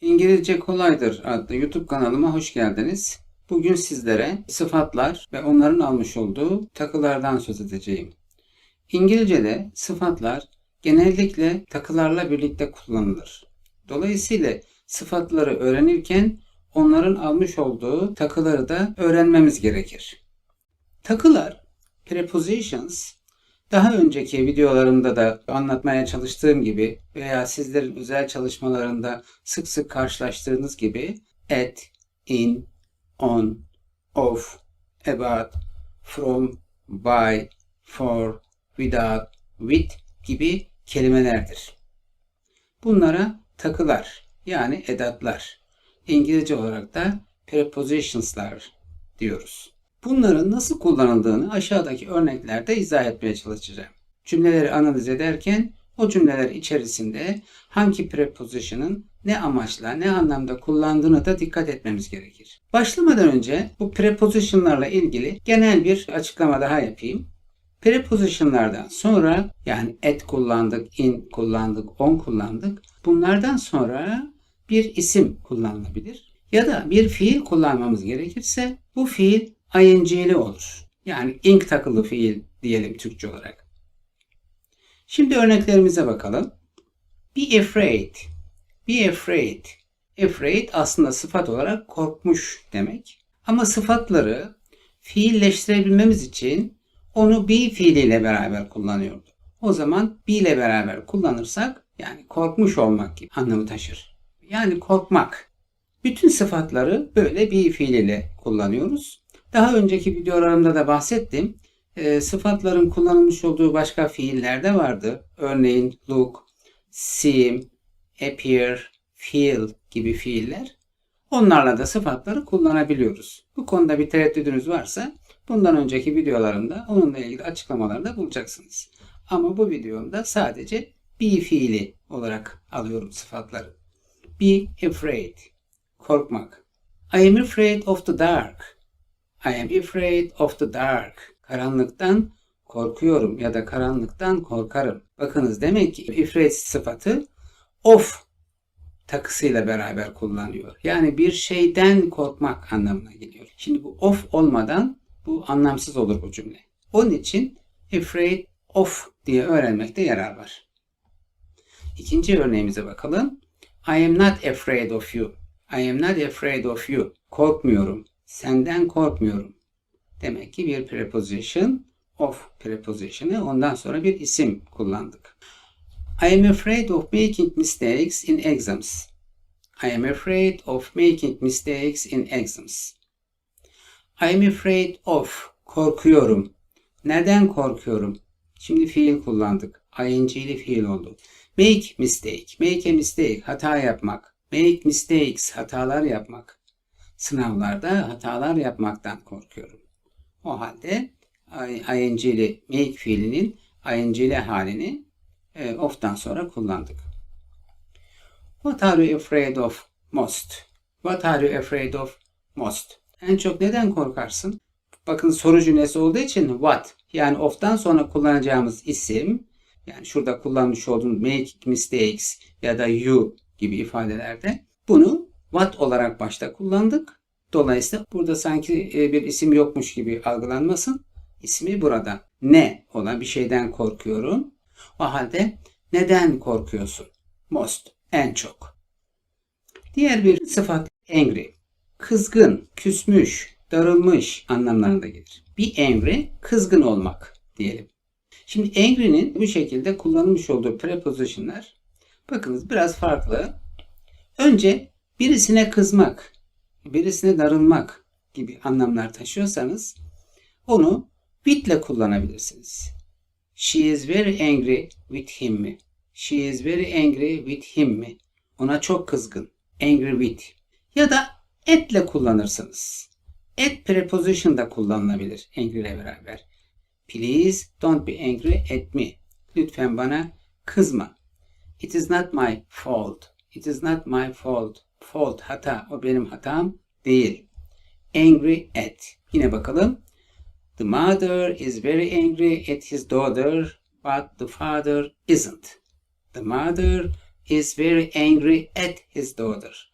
İngilizce Kolaydır adlı YouTube kanalıma hoş geldiniz. Bugün sizlere sıfatlar ve onların almış olduğu takılardan söz edeceğim. İngilizce'de sıfatlar genellikle takılarla birlikte kullanılır. Dolayısıyla sıfatları öğrenirken onların almış olduğu takıları da öğrenmemiz gerekir. Takılar, prepositions, daha önceki videolarımda da anlatmaya çalıştığım gibi veya sizlerin özel çalışmalarında sık sık karşılaştığınız gibi at, in, on, of, about, from, by, for, without, with gibi kelimelerdir. Bunlara takılar yani edatlar, İngilizce olarak da prepositionslar diyoruz. Bunların nasıl kullanıldığını aşağıdaki örneklerde izah etmeye çalışacağım. Cümleleri analiz ederken o cümleler içerisinde hangi preposition'ın ne amaçla, ne anlamda kullandığını da dikkat etmemiz gerekir. Başlamadan önce bu preposition'larla ilgili genel bir açıklama daha yapayım. Preposition'lardan sonra yani at kullandık, in kullandık, on kullandık. Bunlardan sonra bir isim kullanılabilir. Ya da bir fiil kullanmamız gerekirse bu fiil ing'li olur. Yani ing takılı fiil diyelim Türkçe olarak. Şimdi örneklerimize bakalım. Be afraid. Be afraid. Afraid aslında sıfat olarak korkmuş demek. Ama sıfatları fiilleştirebilmemiz için onu be fiiliyle beraber kullanıyordu. O zaman be ile beraber kullanırsak yani korkmuş olmak gibi anlamı taşır. Yani korkmak. Bütün sıfatları böyle be fiiliyle kullanıyoruz. Daha önceki videolarımda da bahsettim. E, sıfatların kullanılmış olduğu başka fiiller de vardı. Örneğin look, seem, appear, feel gibi fiiller. Onlarla da sıfatları kullanabiliyoruz. Bu konuda bir tereddüdünüz varsa bundan önceki videolarımda onunla ilgili açıklamalarda bulacaksınız. Ama bu videomda sadece be fiili olarak alıyorum sıfatları. Be afraid. Korkmak. I am afraid of the dark. I am afraid of the dark. Karanlıktan korkuyorum ya da karanlıktan korkarım. Bakınız demek ki afraid sıfatı of takısıyla beraber kullanıyor. Yani bir şeyden korkmak anlamına geliyor. Şimdi bu of olmadan bu anlamsız olur bu cümle. Onun için afraid of diye öğrenmekte yarar var. İkinci örneğimize bakalım. I am not afraid of you. I am not afraid of you. Korkmuyorum. Senden korkmuyorum. Demek ki bir preposition of preposition'ı ondan sonra bir isim kullandık. I am afraid of making mistakes in exams. I am afraid of making mistakes in exams. I am afraid of korkuyorum. Neden korkuyorum? Şimdi fiil kullandık. ING'li fiil oldu. Make mistake. Make a mistake. Hata yapmak. Make mistakes. Hatalar yapmak. Sınavlarda hatalar yapmaktan korkuyorum. O halde ing'li make fiilinin ing'li halini e, of'tan sonra kullandık. What are you afraid of most? What are you afraid of most? En çok neden korkarsın? Bakın soru cümlesi olduğu için what yani of'tan sonra kullanacağımız isim yani şurada kullanmış olduğumuz make mistakes ya da you gibi ifadelerde bunu what olarak başta kullandık. Dolayısıyla burada sanki e, bir isim yokmuş gibi algılanmasın. İsmi burada. Ne olan bir şeyden korkuyorum. O halde neden korkuyorsun? Most. En çok. Diğer bir sıfat angry. Kızgın, küsmüş, darılmış anlamlarında gelir. Be angry, kızgın olmak diyelim. Şimdi angry'nin bu şekilde kullanılmış olduğu prepositionlar bakınız biraz farklı. Önce birisine kızmak, birisine darılmak gibi anlamlar taşıyorsanız onu with ile kullanabilirsiniz. She is very angry with him mi? She is very angry with him mi? Ona çok kızgın. Angry with. Ya da at ile kullanırsınız. At preposition da kullanılabilir angry ile beraber. Please don't be angry at me. Lütfen bana kızma. It is not my fault. It is not my fault. Fault hata. O benim hatam değil. Angry at. Yine bakalım. The mother is very angry at his daughter, but the father isn't. The mother is very angry at his daughter.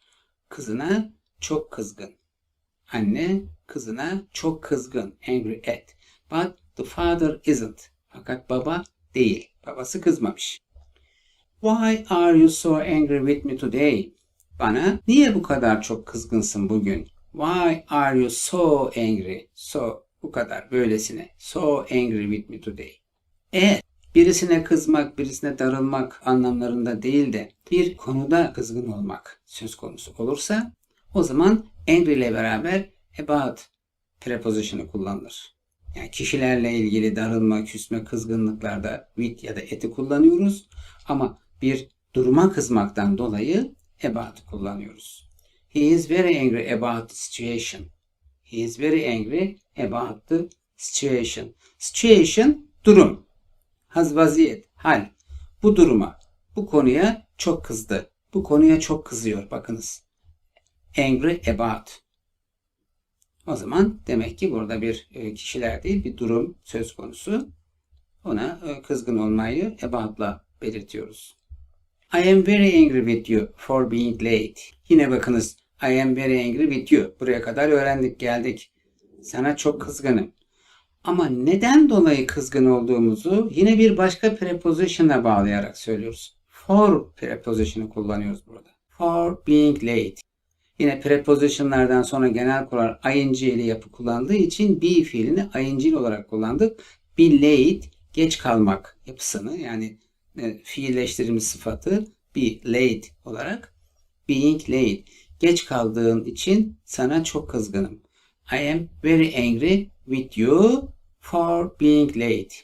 Kızına çok kızgın. Anne kızına çok kızgın. Angry at. But the father isn't. Fakat baba değil. Babası kızmamış. Why are you so angry with me today? Bana niye bu kadar çok kızgınsın bugün? Why are you so angry? So bu kadar böylesine. So angry with me today. Eğer birisine kızmak, birisine darılmak anlamlarında değil de bir konuda kızgın olmak söz konusu olursa o zaman angry ile beraber about preposition'ı kullanılır. Yani kişilerle ilgili darılma, küsme, kızgınlıklarda with ya da at'i kullanıyoruz. Ama bir duruma kızmaktan dolayı about'ı kullanıyoruz. He is very angry about the situation. He is very angry about the situation. Situation durum. Haz vaziyet, hal. Bu duruma, bu konuya çok kızdı. Bu konuya çok kızıyor. Bakınız. Angry about. O zaman demek ki burada bir e, kişiler değil bir durum söz konusu. Ona e, kızgın olmayı about'la belirtiyoruz. I am very angry with you for being late. Yine bakınız I am very angry with you. Buraya kadar öğrendik geldik. Sana çok kızgınım. Ama neden dolayı kızgın olduğumuzu yine bir başka preposition'a bağlayarak söylüyoruz. For preposition'ı kullanıyoruz burada. For being late. Yine preposition'lardan sonra genel kural ing ile yapı kullandığı için be fiilini ing olarak kullandık. Be late, geç kalmak yapısını yani e, fiilleştirilmiş sıfatı be late olarak being late. Geç kaldığın için sana çok kızgınım. I am very angry with you for being late.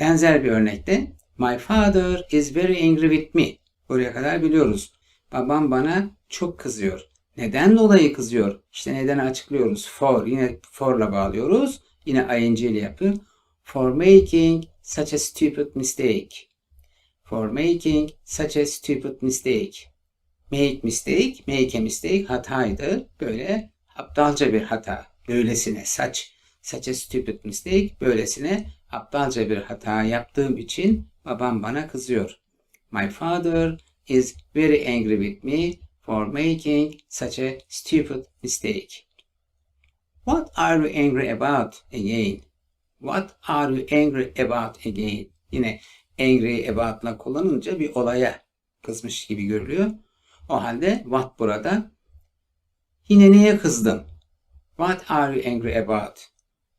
Benzer bir örnekte My father is very angry with me. Buraya kadar biliyoruz. Babam bana çok kızıyor. Neden dolayı kızıyor? İşte nedeni açıklıyoruz. For yine for'la bağlıyoruz. Yine ing ile yapıyor. For making such a stupid mistake. For making such a stupid mistake. Make mistake, make a mistake hataydı. Böyle aptalca bir hata. Böylesine saç, such a stupid mistake. Böylesine aptalca bir hata yaptığım için babam bana kızıyor. My father is very angry with me for making such a stupid mistake. What are you angry about again? What are you angry about again? Yine angry about'la kullanınca bir olaya kızmış gibi görülüyor. O halde what burada. Yine niye kızdın? What are you angry about?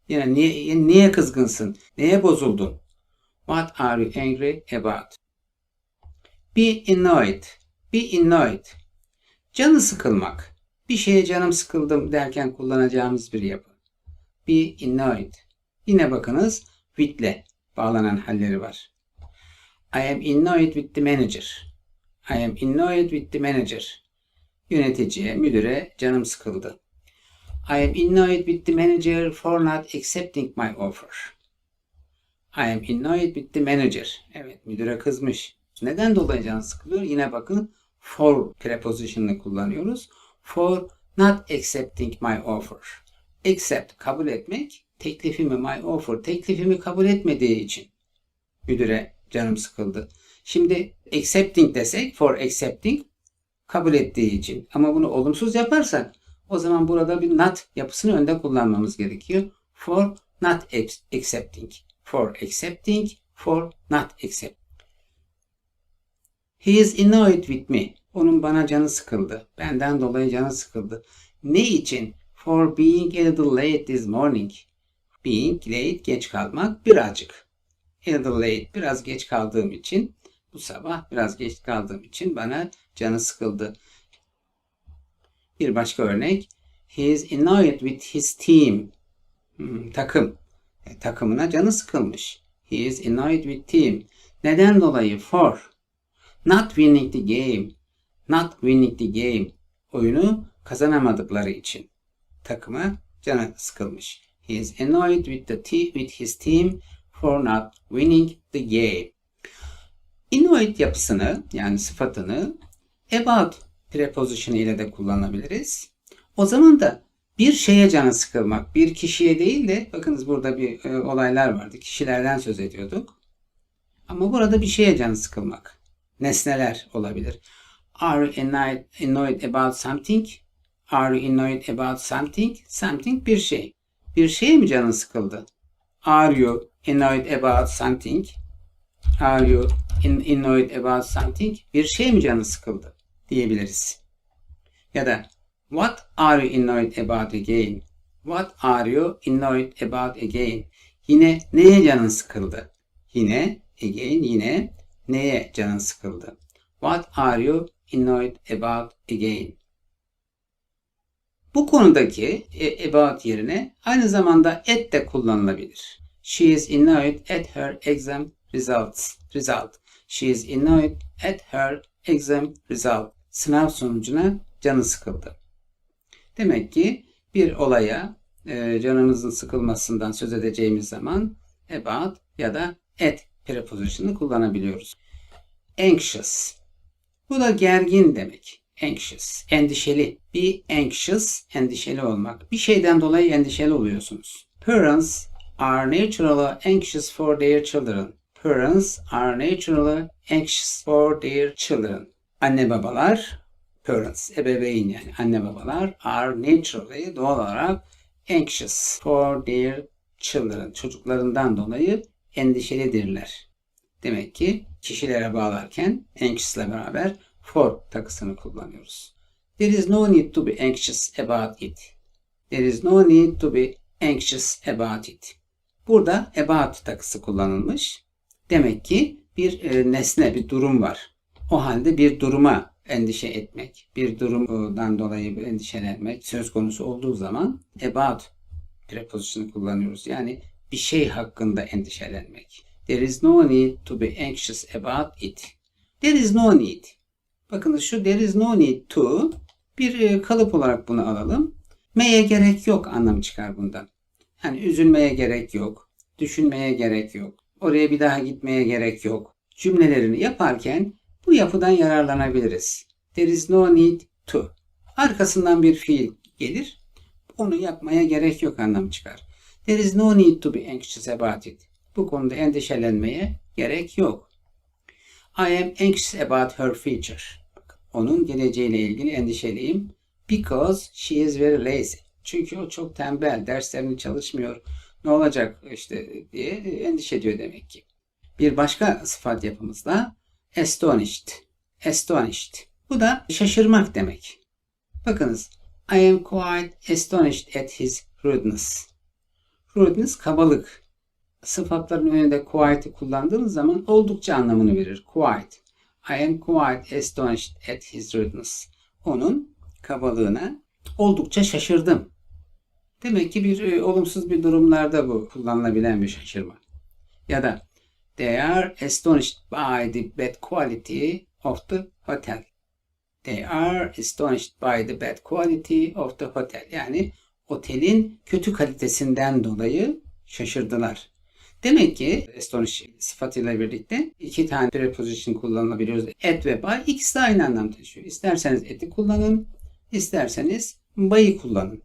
Yine niye, niye kızgınsın? Neye bozuldun? What are you angry about? Be annoyed. Be annoyed. Canı sıkılmak. Bir şeye canım sıkıldım derken kullanacağımız bir yapı. Be annoyed. Yine bakınız with'le bağlanan halleri var. I am annoyed with the manager. I am annoyed with the manager. Yöneticiye, müdüre canım sıkıldı. I am annoyed with the manager for not accepting my offer. I am annoyed with the manager. Evet, müdüre kızmış. Neden dolayı canı sıkılıyor? Yine bakın for preposition'ını kullanıyoruz. For not accepting my offer. Accept, kabul etmek. Teklifimi, my offer, teklifimi kabul etmediği için müdüre canım sıkıldı. Şimdi accepting desek, for accepting, kabul ettiği için. Ama bunu olumsuz yaparsak o zaman burada bir not yapısını önde kullanmamız gerekiyor. For not accepting. For accepting, for not accept. He is annoyed with me. Onun bana canı sıkıldı. Benden dolayı canı sıkıldı. Ne için? For being a little late this morning. Being late, geç kalmak birazcık. A little late, biraz geç kaldığım için bu sabah biraz geç kaldığım için bana canı sıkıldı. Bir başka örnek. He is annoyed with his team. Hmm, takım. E, takımına canı sıkılmış. He is annoyed with team. Neden dolayı? For. Not winning the game. Not winning the game. Oyunu kazanamadıkları için. Takıma canı sıkılmış. He is annoyed with the te- with his team for not winning the game. Annoyed yapısını yani sıfatını about preposition ile de kullanabiliriz. O zaman da bir şeye canı sıkılmak, bir kişiye değil de bakınız burada bir e, olaylar vardı. Kişilerden söz ediyorduk. Ama burada bir şeye canı sıkılmak. nesneler olabilir. Are you annoyed, annoyed about something? Are you annoyed about something? Something bir şey. Bir şeye mi canın sıkıldı? Are you annoyed about something? Are you annoyed about something? Bir şey mi canın sıkıldı? Diyebiliriz. Ya da What are you annoyed about again? What are you annoyed about again? Yine neye canın sıkıldı? Yine again yine neye canın sıkıldı? What are you annoyed about again? Bu konudaki e, about yerine aynı zamanda at de kullanılabilir. She is annoyed at her exam results. Result. She is annoyed at her exam result. Sınav sonucuna canı sıkıldı. Demek ki bir olaya e, canımızın sıkılmasından söz edeceğimiz zaman about ya da at preposition'ı kullanabiliyoruz. Anxious. Bu da gergin demek. Anxious. Endişeli. Be anxious. Endişeli olmak. Bir şeyden dolayı endişeli oluyorsunuz. Parents are naturally anxious for their children. Parents are naturally anxious for their children. Anne babalar, parents, ebeveyn yani anne babalar are naturally doğal olarak anxious for their children. Çocuklarından dolayı endişelidirler. Demek ki kişilere bağlarken anxious ile beraber for takısını kullanıyoruz. There is no need to be anxious about it. There is no need to be anxious about it. Burada about takısı kullanılmış. Demek ki bir e, nesne, bir durum var. O halde bir duruma endişe etmek, bir durumdan dolayı endişelenmek söz konusu olduğu zaman about preposition'ı kullanıyoruz. Yani bir şey hakkında endişelenmek. There is no need to be anxious about it. There is no need. Bakın şu there is no need to bir e, kalıp olarak bunu alalım. Meye gerek yok anlamı çıkar bundan. Yani üzülmeye gerek yok. Düşünmeye gerek yok. Oraya bir daha gitmeye gerek yok. Cümlelerini yaparken bu yapıdan yararlanabiliriz. There is no need to. Arkasından bir fiil gelir. Onu yapmaya gerek yok anlamı çıkar. There is no need to be anxious about it. Bu konuda endişelenmeye gerek yok. I am anxious about her future. Onun geleceğiyle ilgili endişeliyim. Because she is very lazy. Çünkü o çok tembel, derslerini çalışmıyor. Ne olacak işte diye endişe ediyor demek ki. Bir başka sıfat yapımızda astonished. Astonished. Bu da şaşırmak demek. Bakınız. I am quite astonished at his rudeness. Rudeness kabalık. Sıfatların önünde quite'ı kullandığınız zaman oldukça anlamını verir. Quite. I am quite astonished at his rudeness. Onun kabalığına oldukça şaşırdım. Demek ki bir e, olumsuz bir durumlarda bu kullanılabilen bir şaşırma. Ya da They are astonished by the bad quality of the hotel. They are astonished by the bad quality of the hotel. Yani otelin kötü kalitesinden dolayı şaşırdılar. Demek ki astonish sıfatıyla birlikte iki tane preposition kullanılabiliyoruz. At ve by ikisi de aynı anlam taşıyor. İsterseniz at'i kullanın, isterseniz by'ı kullanın.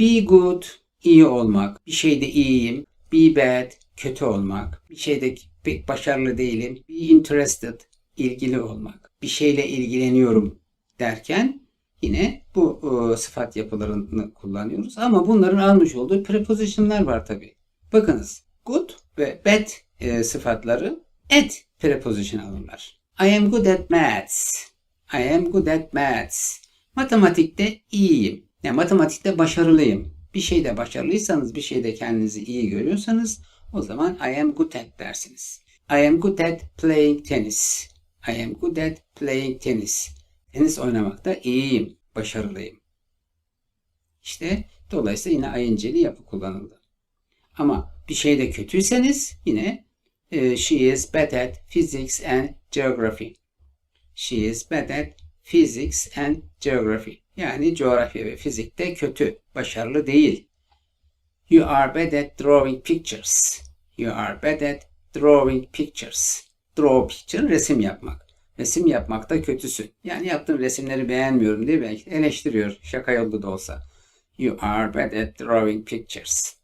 Be good, iyi olmak. Bir şeyde iyiyim. Be bad, kötü olmak. Bir şeyde pek başarılı değilim. Be interested, ilgili olmak. Bir şeyle ilgileniyorum derken yine bu e, sıfat yapılarını kullanıyoruz. Ama bunların almış olduğu preposition'lar var tabi. Bakınız good ve bad e, sıfatları at preposition alırlar. I am good at maths. I am good at maths. Matematikte iyiyim. Yani matematikte başarılıyım. Bir şeyde başarılıysanız, bir şeyde kendinizi iyi görüyorsanız o zaman I am good at dersiniz. I am good at playing tennis. I am good at playing tennis. Tenis oynamakta iyiyim, başarılıyım. İşte dolayısıyla yine ing'li yapı kullanıldı. Ama bir şeyde kötüyseniz yine e, she is bad at physics and geography. She is bad at physics and geography. Yani coğrafya ve fizikte kötü, başarılı değil. You are bad at drawing pictures. You are bad at drawing pictures. Draw picture, resim yapmak. Resim yapmakta kötüsün. Yani yaptığım resimleri beğenmiyorum diye belki eleştiriyor. Şaka yollu da olsa. You are bad at drawing pictures.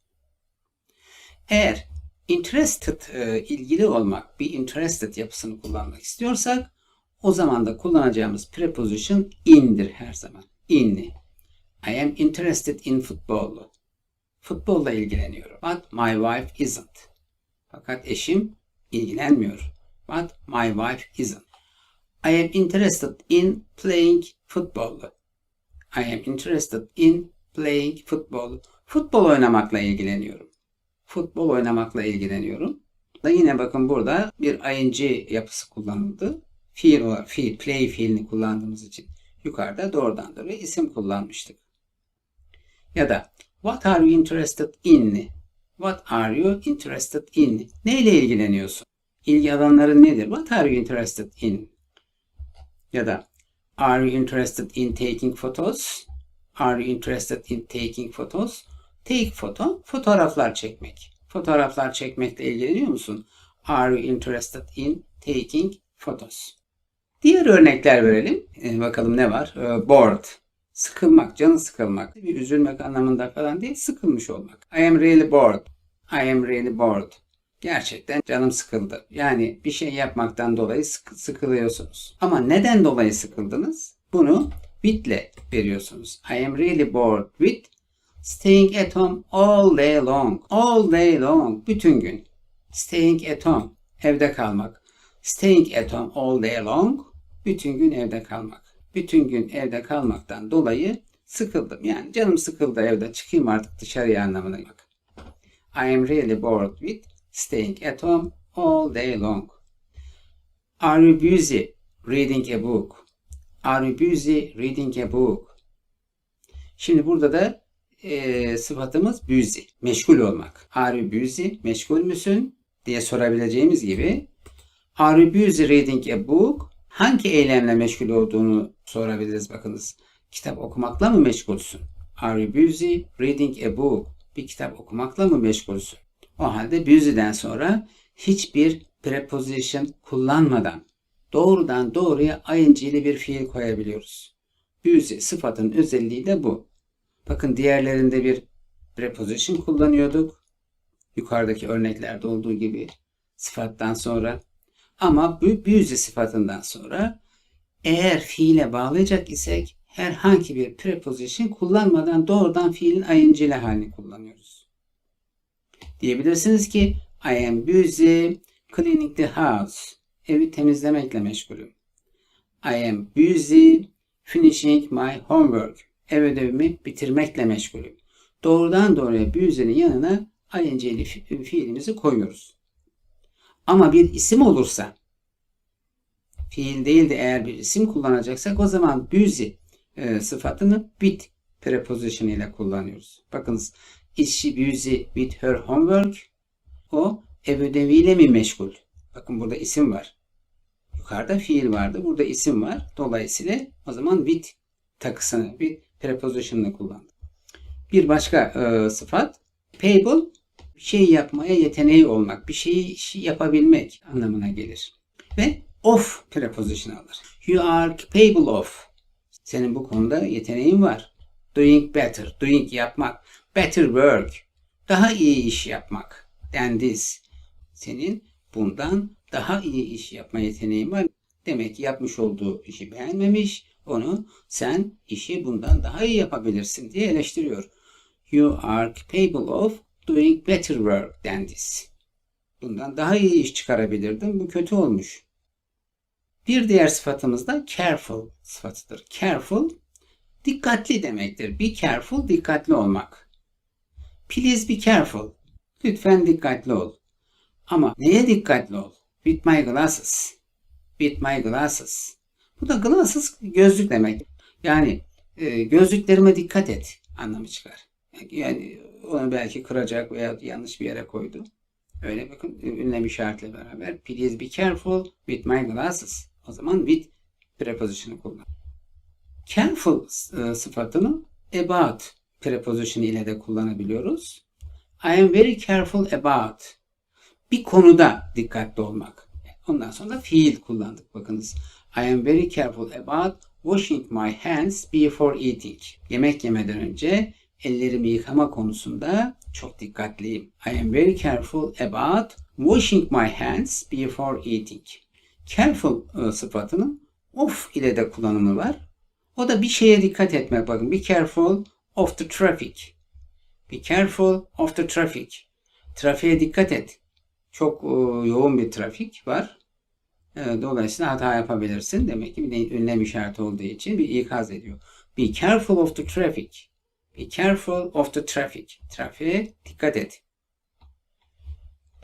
Eğer interested, e, ilgili olmak, bir interested yapısını kullanmak istiyorsak o zaman da kullanacağımız preposition in'dir her zaman. In'li. I am interested in football. Futbolla ilgileniyorum. But my wife isn't. Fakat eşim ilgilenmiyor. But my wife isn't. I am interested in playing football. I am interested in playing football. Futbol oynamakla ilgileniyorum. Futbol oynamakla ilgileniyorum. Da yine bakın burada bir ing yapısı kullanıldı. Fiil olarak fiil, play fiilini kullandığımız için yukarıda doğrudan doğruya isim kullanmıştık. Ya da what are you interested in? What are you interested in? Neyle ilgileniyorsun? İlgi alanları nedir? What are you interested in? Ya da Are you interested in taking photos? Are you interested in taking photos? Take photo, fotoğraflar çekmek. Fotoğraflar çekmekle ilgileniyor musun? Are you interested in taking photos? Diğer örnekler verelim. Ee, bakalım ne var? Ee, bored. Sıkılmak, canı sıkılmak. Bir üzülmek anlamında falan değil, sıkılmış olmak. I am really bored. I am really bored. Gerçekten canım sıkıldı. Yani bir şey yapmaktan dolayı sık- sıkılıyorsunuz. Ama neden dolayı sıkıldınız? Bunu with'le veriyorsunuz. I am really bored with staying at home all day long. All day long. Bütün gün. Staying at home. Evde kalmak. Staying at home all day long. Bütün gün evde kalmak. Bütün gün evde kalmaktan dolayı sıkıldım. Yani canım sıkıldı evde. Çıkayım artık dışarıya anlamına bak. I am really bored with staying at home all day long. Are you busy reading a book? Are you busy reading a book? Şimdi burada da e, sıfatımız busy, meşgul olmak. Are busy, meşgul müsün diye sorabileceğimiz gibi Are busy reading a book? Hangi eylemle meşgul olduğunu sorabiliriz bakınız. Kitap okumakla mı meşgulsün? Are you busy reading a book? Bir kitap okumakla mı meşgulsün? O halde busy'den sonra hiçbir preposition kullanmadan doğrudan doğruya ing'li bir fiil koyabiliyoruz. Busy sıfatın özelliği de bu. Bakın diğerlerinde bir preposition kullanıyorduk. Yukarıdaki örneklerde olduğu gibi sıfattan sonra. Ama bu busy sıfatından sonra eğer fiile bağlayacak isek herhangi bir preposition kullanmadan doğrudan fiilin ing'li halini kullanıyoruz. Diyebilirsiniz ki I am busy cleaning the house. Evi temizlemekle meşgulüm. I am busy finishing my homework. Ev ödevimi bitirmekle meşgulüm. Doğrudan doğruya busy'nin yanına ing'li fi- fiilimizi koyuyoruz. Ama bir isim olursa fiil değil de eğer bir isim kullanacaksak o zaman busy e, sıfatını with preposition ile kullanıyoruz. Bakınız she busy with her homework? O ev ödeviyle mi meşgul? Bakın burada isim var. Yukarıda fiil vardı. Burada isim var. Dolayısıyla o zaman with takısını, with preposition'ını kullandık. Bir başka e, sıfat payable bir şey yapmaya yeteneği olmak, bir şeyi şey yapabilmek anlamına gelir. Ve of preposition alır. You are capable of. Senin bu konuda yeteneğin var. Doing better, doing yapmak. Better work, daha iyi iş yapmak. Than this. Senin bundan daha iyi iş yapma yeteneğin var. Demek ki yapmış olduğu işi beğenmemiş. Onu sen işi bundan daha iyi yapabilirsin diye eleştiriyor. You are capable of doing better work than this. Bundan daha iyi iş çıkarabilirdim. Bu kötü olmuş. Bir diğer sıfatımız da careful sıfatıdır. Careful dikkatli demektir. Be careful dikkatli olmak. Please be careful. Lütfen dikkatli ol. Ama neye dikkatli ol? With my glasses. With my glasses. Bu da glasses gözlük demek. Yani e, gözlüklerime dikkat et anlamı çıkar. Yani onu belki kıracak veya yanlış bir yere koydu. Öyle bakın ünlem işaretle beraber. Please be careful with my glasses. O zaman with preposition'ı kullan. Careful e, sıfatını about preposition ile de kullanabiliyoruz. I am very careful about. Bir konuda dikkatli olmak. Ondan sonra fiil kullandık. Bakınız. I am very careful about washing my hands before eating. Yemek yemeden önce ellerimi yıkama konusunda çok dikkatliyim. I am very careful about washing my hands before eating. Careful e, sıfatının of ile de kullanımı var. O da bir şeye dikkat etmek. Bakın be careful of the traffic. Be careful of the traffic. Trafiğe dikkat et. Çok e, yoğun bir trafik var. E, dolayısıyla hata yapabilirsin. Demek ki bir de ünlem işareti olduğu için bir ikaz ediyor. Be careful of the traffic. Be careful of the traffic. Trafiğe dikkat et.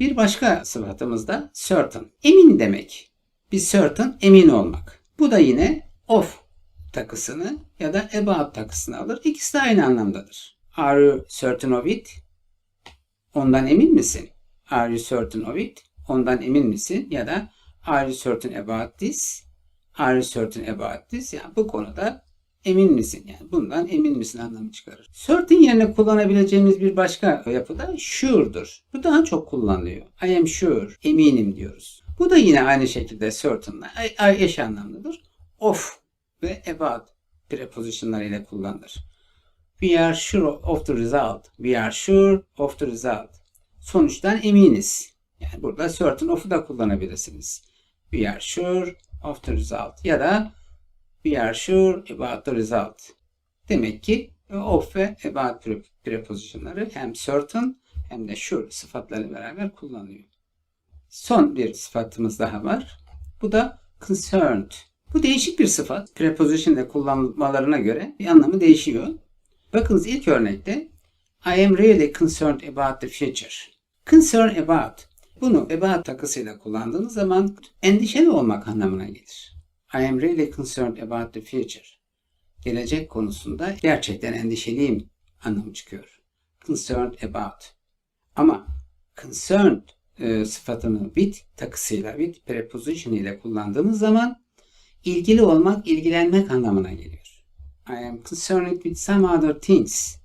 Bir başka sıfatımız da certain. Emin demek. Be certain emin olmak. Bu da yine of takısını ya da about takısını alır. İkisi de aynı anlamdadır. Are you certain of it? Ondan emin misin? Are you certain of it? Ondan emin misin? Ya da Are you certain about this? Are you certain about this? Yani bu konuda emin misin? Yani bundan emin misin anlamı çıkarır. Certain yerine kullanabileceğimiz bir başka yapı da sure'dur. Bu daha çok kullanılıyor. I am sure. Eminim diyoruz. Bu da yine aynı şekilde certain'la eş anlamlıdır. Of ve about prepositionları ile kullanılır. We are sure of the result. We are sure of the result. Sonuçtan eminiz. Yani burada certain of'u da kullanabilirsiniz. We are sure of the result. Ya da we are sure about the result. Demek ki of ve about pre- prepositionları hem certain hem de sure sıfatları beraber kullanılıyor. Son bir sıfatımız daha var. Bu da concerned. Bu değişik bir sıfat. Preposition ile kullanılmalarına göre bir anlamı değişiyor. Bakınız ilk örnekte I am really concerned about the future. Concern about. Bunu about takısıyla kullandığınız zaman endişeli olmak anlamına gelir. I am really concerned about the future. Gelecek konusunda gerçekten endişeliyim anlamı çıkıyor. Concerned about. Ama concerned e, sıfatını with takısıyla, with preposition ile kullandığımız zaman ilgili olmak, ilgilenmek anlamına geliyor. I am concerned with some other things.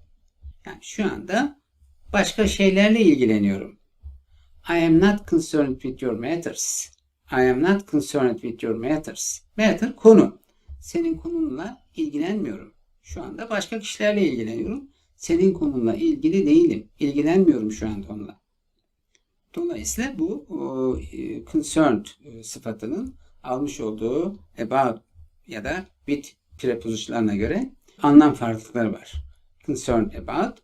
Yani şu anda başka şeylerle ilgileniyorum. I am not concerned with your matters. I am not concerned with your matters. Matter konu. Senin konunla ilgilenmiyorum. Şu anda başka kişilerle ilgileniyorum. Senin konunla ilgili değilim. İlgilenmiyorum şu anda onunla. Dolayısıyla bu o, e, concerned e, sıfatının almış olduğu about ya da with prepositionlarına göre anlam farklılıkları var. Concerned about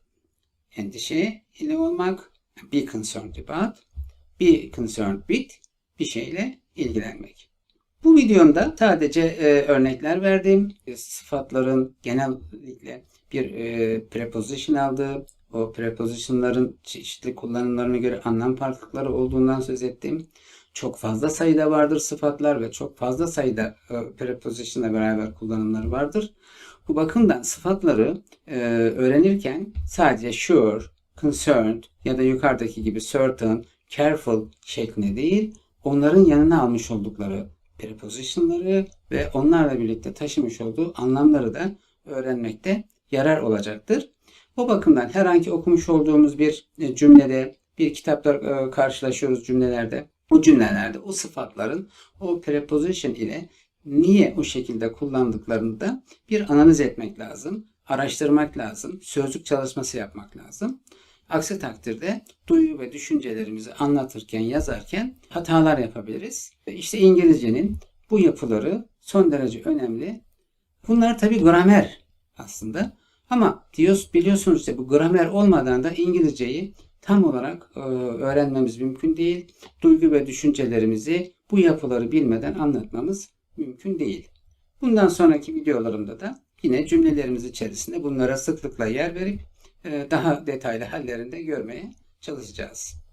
endişe ile olmak, be concerned about, be concerned with bir şeyle ilgilenmek. Bu videomda sadece e, örnekler verdim. Sıfatların genellikle bir e, preposition aldığı, o prepositionların çeşitli kullanımlarına göre anlam farklılıkları olduğundan söz ettim. Çok fazla sayıda vardır sıfatlar ve çok fazla sayıda e, preposition'la beraber kullanımları vardır. Bu bakımdan sıfatları e, öğrenirken sadece sure, concerned ya da yukarıdaki gibi certain, careful şeklinde değil, onların yanına almış oldukları prepositionları ve onlarla birlikte taşımış olduğu anlamları da öğrenmekte yarar olacaktır. O bakımdan herhangi okumuş olduğumuz bir e, cümlede, bir kitapta e, karşılaşıyoruz cümlelerde. O cümlelerde o sıfatların o preposition ile niye o şekilde kullandıklarını da bir analiz etmek lazım. Araştırmak lazım. Sözlük çalışması yapmak lazım. Aksi takdirde duyu ve düşüncelerimizi anlatırken, yazarken hatalar yapabiliriz. İşte İngilizcenin bu yapıları son derece önemli. Bunlar tabi gramer aslında. Ama diyoruz, biliyorsunuz işte bu gramer olmadan da İngilizceyi tam olarak e, öğrenmemiz mümkün değil. Duygu ve düşüncelerimizi bu yapıları bilmeden anlatmamız mümkün değil. Bundan sonraki videolarımda da yine cümlelerimiz içerisinde bunlara sıklıkla yer verip daha detaylı hallerinde görmeye çalışacağız.